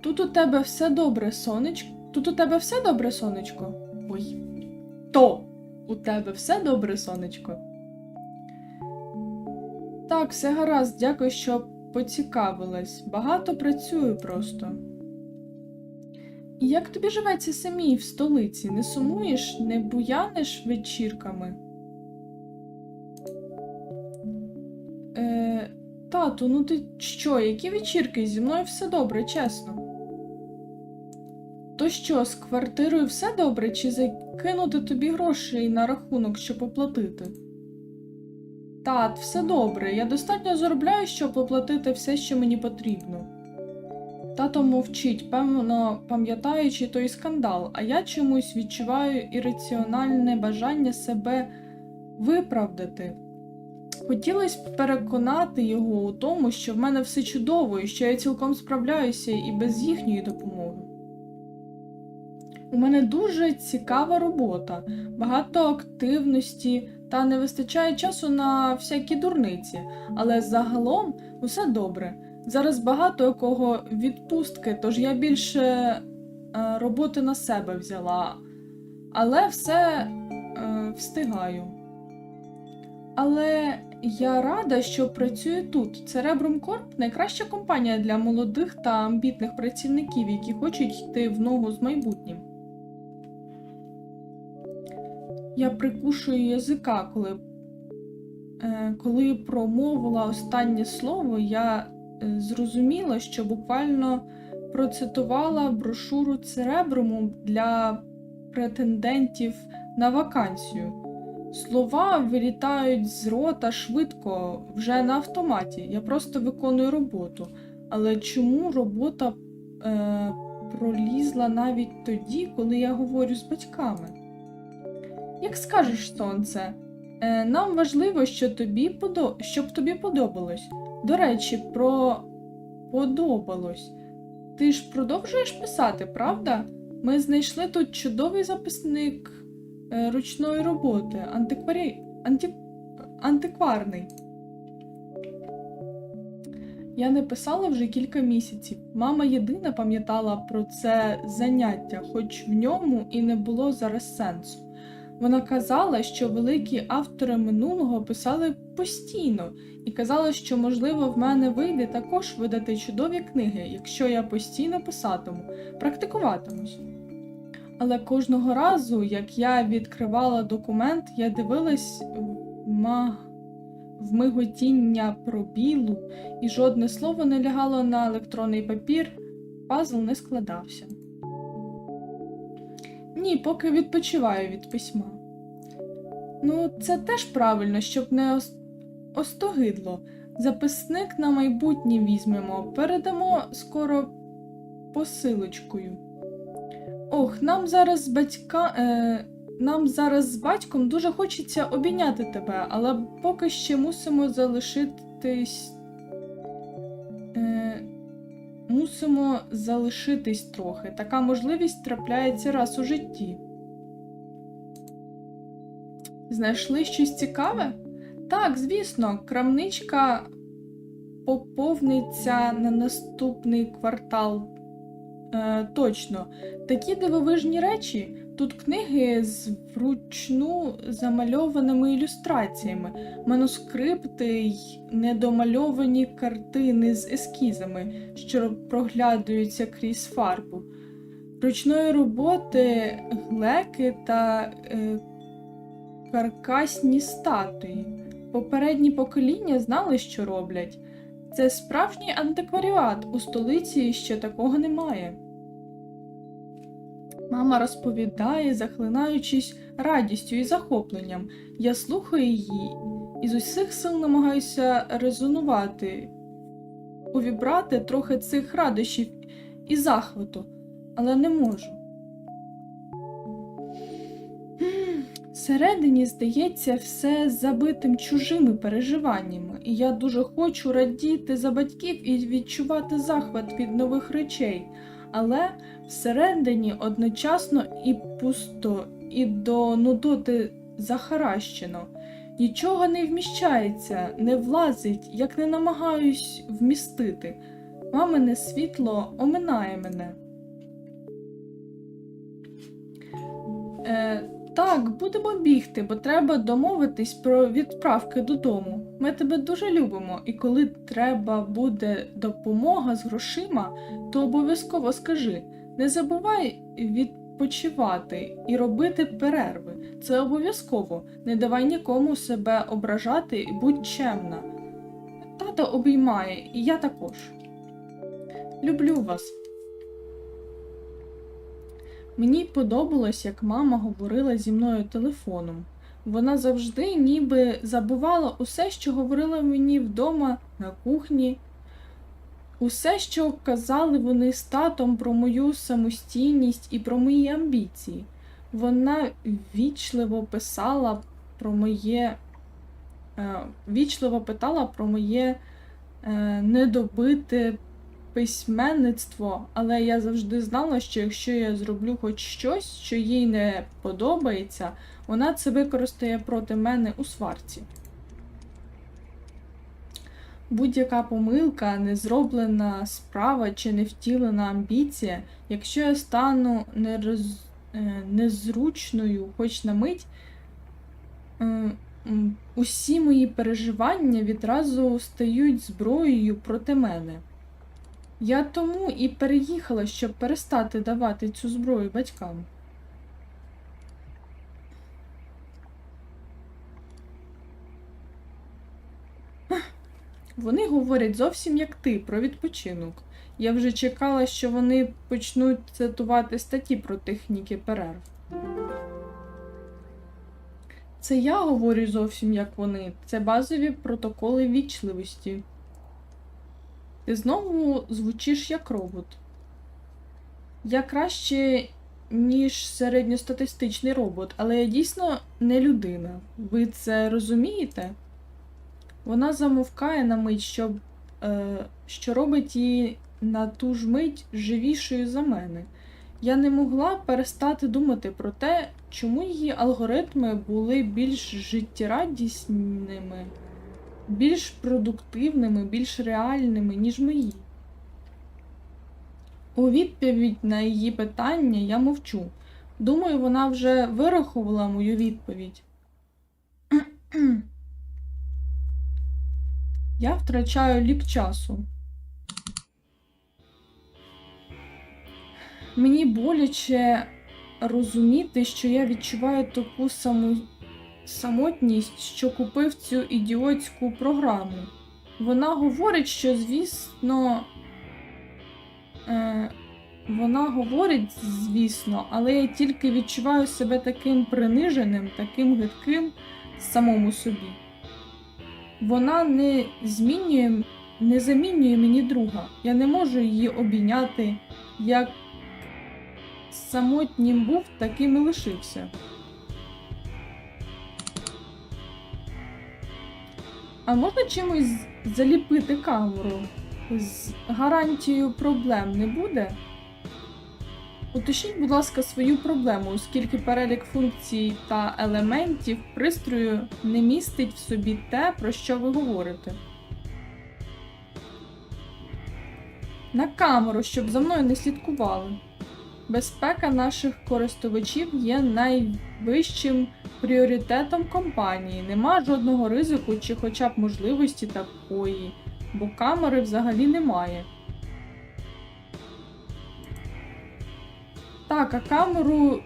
Тут у тебе все добре, сонечко. Тут у тебе все добре, сонечко. Ой. То у тебе все добре, сонечко. Так, все гаразд, дякую, що поцікавилась. Багато працюю просто. І як тобі живеться самій в столиці? Не сумуєш, не буяниш вечірками? Е, тату, ну ти що, які вечірки? Зі мною все добре, чесно. Що, з квартирою все добре, чи закинути тобі грошей на рахунок, щоб оплатити? Тат, все добре. Я достатньо заробляю, щоб оплатити все, що мені потрібно. Тато мовчить, певно, пам'ятаючи той скандал, а я чомусь відчуваю ірраціональне бажання себе виправдати. Хотілося переконати його у тому, що в мене все чудово і що я цілком справляюся і без їхньої допомоги. У мене дуже цікава робота, багато активності та не вистачає часу на всякі дурниці, але загалом усе добре. Зараз багато у кого відпустки, тож я більше е, роботи на себе взяла, але все е, встигаю. Але я рада, що працюю тут. Cerebrum Corp – найкраща компанія для молодих та амбітних працівників, які хочуть йти в ногу з майбутнім. Я прикушую язика, коли, е, коли промовила останнє слово, я е, зрозуміла, що буквально процитувала брошуру Церебруму для претендентів на вакансію. Слова вилітають з рота швидко, вже на автоматі. Я просто виконую роботу. Але чому робота е, пролізла навіть тоді, коли я говорю з батьками? Як скажеш, сонце, е, нам важливо, що тобі подо... щоб тобі подобалось. До речі, про подобалось. Ти ж продовжуєш писати, правда? Ми знайшли тут чудовий записник е, ручної роботи, антикварі... Анті... антикварний. Я не писала вже кілька місяців. Мама єдина пам'ятала про це заняття, хоч в ньому і не було зараз сенсу. Вона казала, що великі автори минулого писали постійно, і казала, що, можливо, в мене вийде також видати чудові книги, якщо я постійно писатиму, практикуватимусь. Але кожного разу, як я відкривала документ, я дивилась в, ма... миготіння пробілу, і жодне слово не лягало на електронний папір, пазл не складався. Ні, поки відпочиваю від письма. Ну, це теж правильно, щоб не ос- остогидло. Записник на майбутнє візьмемо, передамо скоро посилочкою. Ох, нам зараз з батька. Е, нам зараз з батьком дуже хочеться обійняти тебе, але поки ще мусимо залишитись. Мусимо залишитись трохи. Така можливість трапляється раз у житті. Знайшли щось цікаве? Так, звісно, крамничка поповниться на наступний квартал. Е, точно. Такі дивовижні речі. Тут книги з вручну замальованими ілюстраціями, манускрипти й недомальовані картини з ескізами, що проглядаються крізь фарбу, ручної роботи, глеки та е, каркасні статуї. Попередні покоління знали, що роблять. Це справжній антикваріат, у столиці ще такого немає. Мама розповідає, захлинаючись радістю і захопленням. Я слухаю її і з усіх сил намагаюся резонувати, увібрати трохи цих радощів і захвату, але не можу. Всередині, здається, все забитим чужими переживаннями, і я дуже хочу радіти за батьків і відчувати захват від нових речей, але всередині одночасно і пусто, і до нудоти захаращено. Нічого не вміщається, не влазить, як не намагаюсь вмістити. Мамине світло оминає мене. Е, так, будемо бігти, бо треба домовитись про відправки додому. Ми тебе дуже любимо, і коли треба буде допомога з грошима, то обов'язково скажи: не забувай відпочивати і робити перерви. Це обов'язково. Не давай нікому себе ображати і будь чемна. Тато обіймає, і я також. Люблю вас. Мені подобалось, як мама говорила зі мною телефоном. Вона завжди ніби забувала усе, що говорила мені вдома на кухні, усе, що казали вони з татом про мою самостійність і про мої амбіції. Вона вічливо писала про моє, е, вічливо питала про моє е, недобите письменництво, але я завжди знала, що якщо я зроблю хоч щось, що їй не подобається, вона це використає проти мене у сварці. Будь-яка помилка, незроблена справа чи невтілена амбіція, якщо я стану нероз... е, незручною хоч на мить, е, усі мої переживання відразу стають зброєю проти мене. Я тому і переїхала, щоб перестати давати цю зброю батькам. Вони говорять зовсім як ти про відпочинок. Я вже чекала, що вони почнуть цитувати статті про техніки перерв. Це я говорю зовсім як вони. Це базові протоколи вічливості. Ти знову звучиш як робот. Я краще, ніж середньостатистичний робот, але я дійсно не людина. Ви це розумієте? Вона замовкає на мить, щоб, е, що робить її на ту ж мить живішою за мене. Я не могла перестати думати про те, чому її алгоритми були більш життєрадісними більш продуктивними, більш реальними, ніж мої. У відповідь на її питання я мовчу. Думаю, вона вже вирахувала мою відповідь. Я втрачаю лік часу. Мені боляче розуміти, що я відчуваю таку саму самотність, що купив цю ідіотську програму. Вона говорить, що, звісно, е, вона говорить, звісно, але я тільки відчуваю себе таким приниженим, таким гидким самому собі. Вона не змінює, не замінює мені друга. Я не можу її обійняти. Як самотнім був, таким і лишився. А можна чимось заліпити камеру? З гарантією проблем не буде? Уточніть, будь ласка, свою проблему, оскільки перелік функцій та елементів пристрою не містить в собі те, про що ви говорите. На камеру, щоб за мною не слідкували. Безпека наших користувачів є найвищим пріоритетом компанії. Нема жодного ризику чи хоча б можливості такої, бо камери взагалі немає. Так, а камеру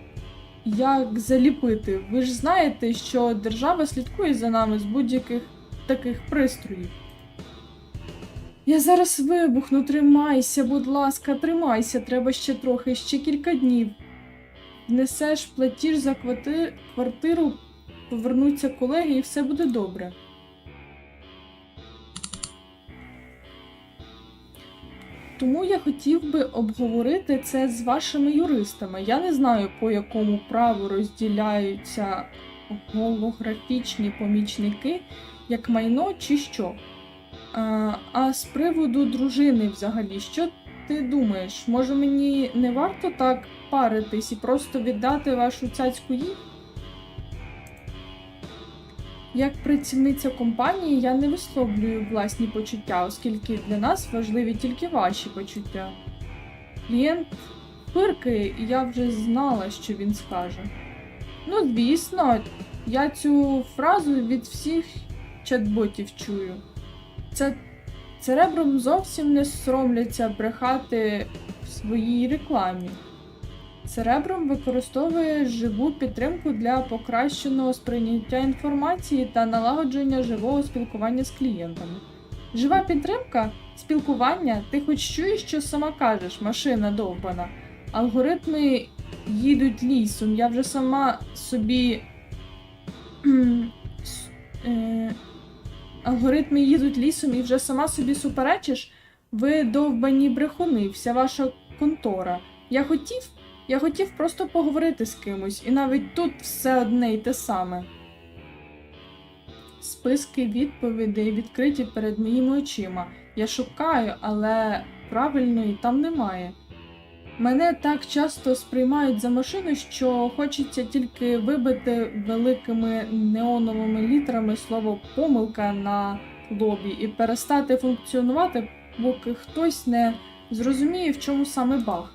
як заліпити? Ви ж знаєте, що держава слідкує за нами з будь-яких таких пристроїв. Я зараз вибухну, тримайся, будь ласка, тримайся, треба ще трохи, ще кілька днів. Внесеш платіж за квартиру, повернуться колеги і все буде добре. Тому я хотів би обговорити це з вашими юристами. Я не знаю, по якому праву розділяються голографічні помічники, як майно чи що. А, з приводу дружини взагалі, що ти думаєш? Може мені не варто так паритись і просто віддати вашу цяцьку їй? Як працівниця компанії я не висловлюю власні почуття, оскільки для нас важливі тільки ваші почуття. Клієнт фиркає, і я вже знала, що він скаже. Ну, звісно, я цю фразу від всіх чат-ботів чую. Це церебром зовсім не соромляться брехати в своїй рекламі. Церебром використовує живу підтримку для покращеного сприйняття інформації та налагодження живого спілкування з клієнтами. Жива підтримка, спілкування, ти хоч чуєш, що сама кажеш, машина довбана. Алгоритми їдуть лісом. Я вже сама собі. Алгоритми їдуть лісом і вже сама собі суперечиш. Ви довбані брехуни, вся ваша контора. Я хотів, я хотів просто поговорити з кимось, і навіть тут все одне й те саме. Списки відповідей відкриті перед моїми очима. Я шукаю, але правильної там немає. Мене так часто сприймають за машину, що хочеться тільки вибити великими неоновими літерами слово помилка на лобі і перестати функціонувати, поки хтось не зрозуміє, в чому саме баг.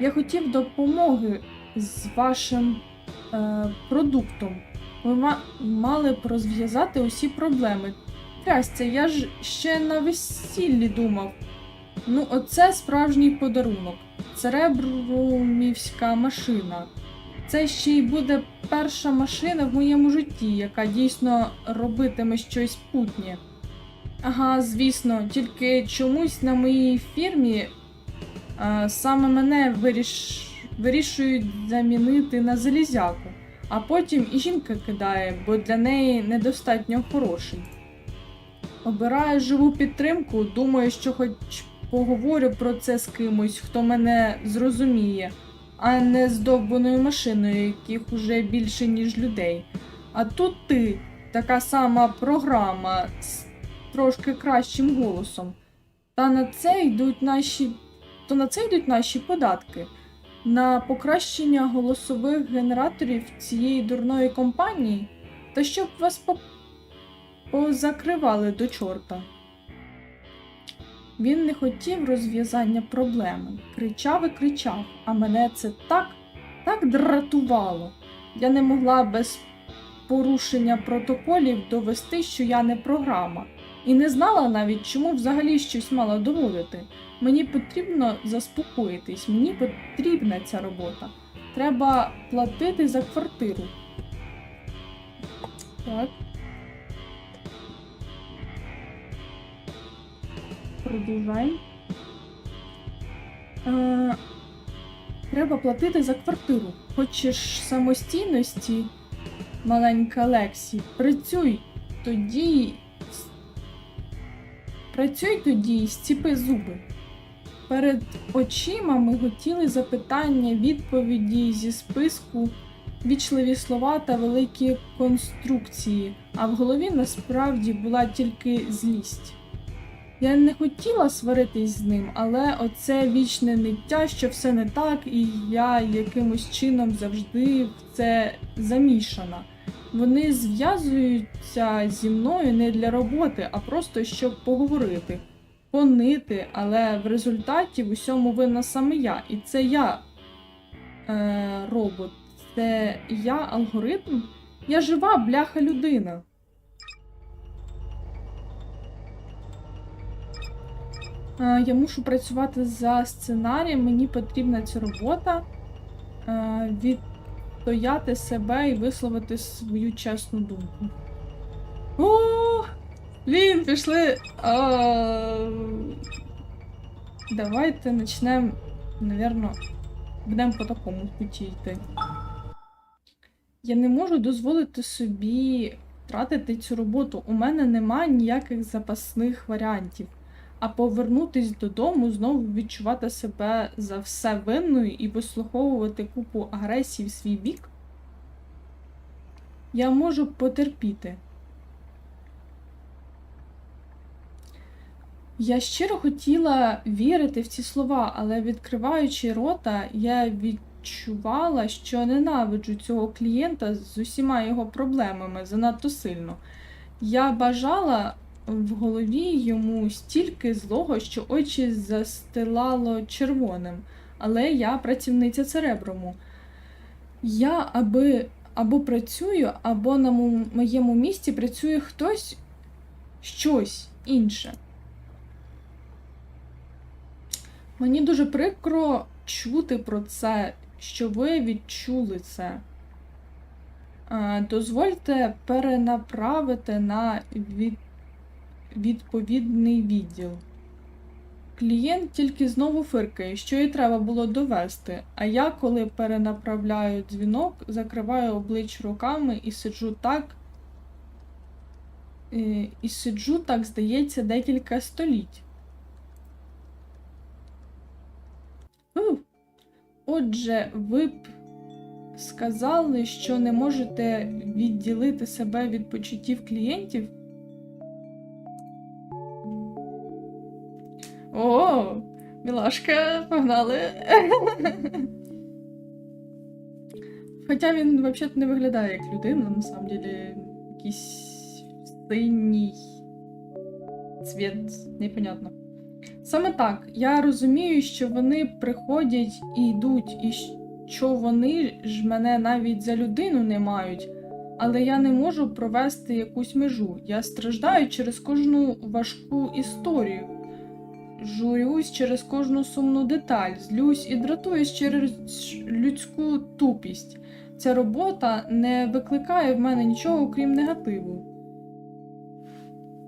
Я хотів допомоги з вашим е, продуктом. Ви ма- мали б розв'язати усі проблеми. Трясця, я ж ще на весіллі думав. Ну, оце справжній подарунок. Церебрумівська машина. Це ще й буде перша машина в моєму житті, яка дійсно робитиме щось путнє. Ага, звісно, тільки чомусь на моїй фірмі а, саме мене виріш... вирішують замінити на залізяку, а потім і жінка кидає, бо для неї недостатньо хороший. Обираю живу підтримку, думаю, що хоч поговорю про це з кимось, хто мене зрозуміє, а не з довбаною машиною, яких уже більше, ніж людей. А тут ти, така сама програма з трошки кращим голосом. Та на це йдуть наші. То на це йдуть наші податки. На покращення голосових генераторів цієї дурної компанії, та щоб вас по... позакривали до чорта. Він не хотів розв'язання проблеми, кричав і кричав, а мене це так, так дратувало. Я не могла без порушення протоколів довести, що я не програма, і не знала навіть, чому взагалі щось мала доводити. Мені потрібно заспокоїтись, мені потрібна ця робота. Треба платити за квартиру. Так. Продовжаємо. Е, треба платити за квартиру. Хочеш самостійності, маленька Лексі, працюй тоді. Працюй тоді і зціпи зуби. Перед очима миготіли запитання, відповіді зі списку, вічливі слова та великі конструкції, а в голові насправді була тільки злість. Я не хотіла сваритись з ним, але оце вічне ниття, що все не так, і я якимось чином завжди в це замішана. Вони зв'язуються зі мною не для роботи, а просто щоб поговорити, понити, але в результаті в усьому винна саме я. І це я е, робот, це я алгоритм, я жива бляха людина. Я мушу працювати за сценарієм, мені потрібна ця робота. Е, Відстояти себе і висловити свою чесну думку. О, блін, пішли. А, давайте почнемо, напевно, будемо по такому путі йти. Я не можу дозволити собі втратити цю роботу. У мене немає ніяких запасних варіантів. А повернутись додому, знову відчувати себе за все винною і вислуховувати купу агресії в свій бік. Я можу потерпіти. Я щиро хотіла вірити в ці слова, але відкриваючи рота, я відчувала, що ненавиджу цього клієнта з усіма його проблемами занадто сильно. Я бажала в голові йому стільки злого, що очі застилало червоним. Але я працівниця цереброму. Я аби або працюю, або на мо- моєму місці працює хтось щось інше. Мені дуже прикро чути про це, що ви відчули це. Е, Дозвольте перенаправити на від... відповідний відділ. Клієнт тільки знову фиркає, що і треба було довести. А я, коли перенаправляю дзвінок, закриваю облич руками і сиджу так. е, І сиджу так, здається, декілька століть. Отже, ви б сказали, що не можете відділити себе від почуттів клієнтів? О, мілашка, погнали. Хоча він взагалі не виглядає як людина, на якийсь синій цвіт, непонятно. Саме так, я розумію, що вони приходять і йдуть, і що вони ж мене навіть за людину не мають, але я не можу провести якусь межу. Я страждаю через кожну важку історію. Журюсь через кожну сумну деталь, злюсь і дратуюсь через людську тупість. Ця робота не викликає в мене нічого, крім негативу.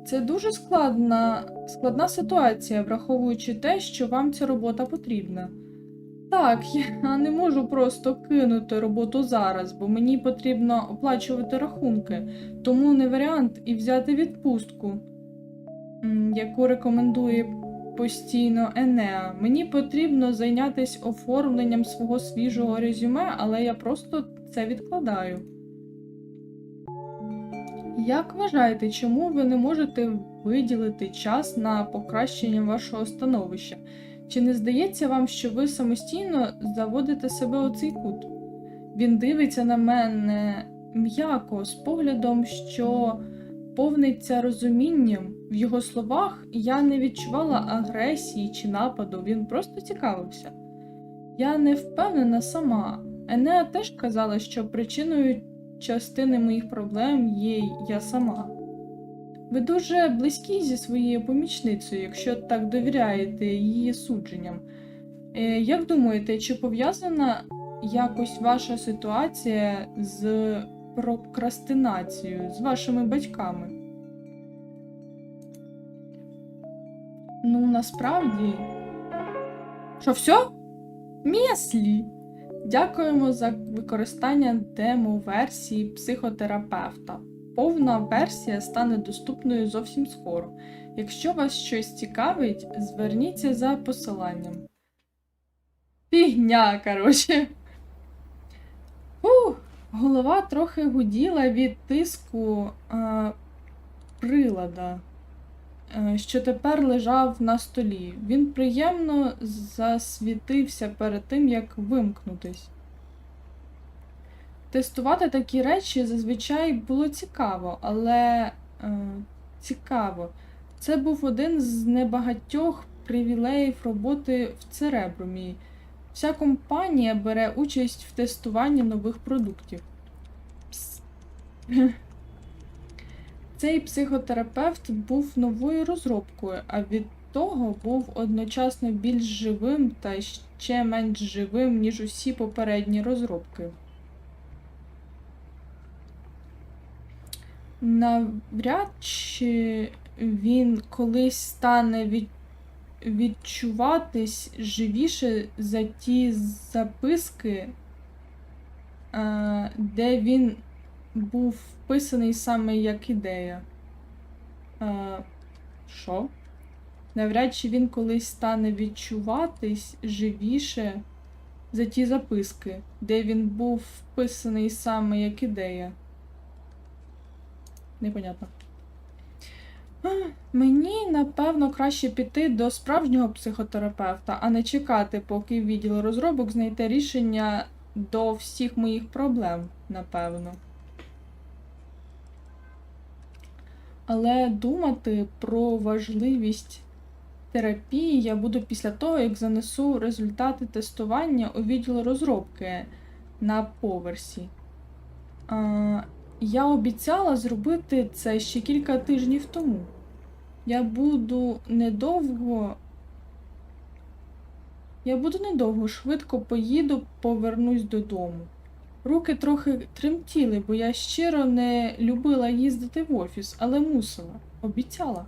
Це дуже складна, складна ситуація, враховуючи те, що вам ця робота потрібна. Так, я не можу просто кинути роботу зараз, бо мені потрібно оплачувати рахунки, тому не варіант і взяти відпустку, яку рекомендує постійно Енеа. Мені потрібно зайнятися оформленням свого свіжого резюме, але я просто це відкладаю. Як вважаєте, чому ви не можете виділити час на покращення вашого становища? Чи не здається вам, що ви самостійно заводите себе у цей кут? Він дивиться на мене м'яко, з поглядом, що повниться розумінням. В його словах я не відчувала агресії чи нападу, він просто цікавився. Я не впевнена сама. Енеа теж казала, що причиною частини моїх проблем є я сама. Ви дуже близькі зі своєю помічницею, якщо так довіряєте її судженням. Е, Як думаєте, чи пов'язана якось ваша ситуація з прокрастинацією, з вашими батьками? Ну, насправді. Що, все? Мєслі! Дякуємо за використання демо-версії психотерапевта. Повна версія стане доступною зовсім скоро. Якщо вас щось цікавить, зверніться за посиланням. Фігня, коротше. Фух, голова трохи гуділа від тиску е, прилада, що тепер лежав на столі. Він приємно засвітився перед тим, як вимкнутись. Тестувати такі речі зазвичай було цікаво, але е, цікаво. Це був один з небагатьох привілеїв роботи в Церебрумі. Вся компанія бере участь в тестуванні нових продуктів. Пс. Цей психотерапевт був новою розробкою, а від того був одночасно більш живим та ще менш живим, ніж усі попередні розробки. Навряд чи він колись стане від... відчуватись живіше за ті записки, е, де він був вписаний саме як ідея. Е, Що? Навряд чи він колись стане відчуватись живіше за ті записки, де він був вписаний саме як ідея. Непонятно. Мені, напевно, краще піти до справжнього психотерапевта, а не чекати, поки відділ розробок знайде рішення до всіх моїх проблем, напевно. Але думати про важливість терапії я буду після того, як занесу результати тестування у відділ розробки на поверсі. А, я обіцяла зробити це ще кілька тижнів тому. Я буду недовго. Я буду недовго, швидко поїду, повернусь додому. Руки трохи тремтіли, бо я щиро не любила їздити в офіс, але мусила, обіцяла.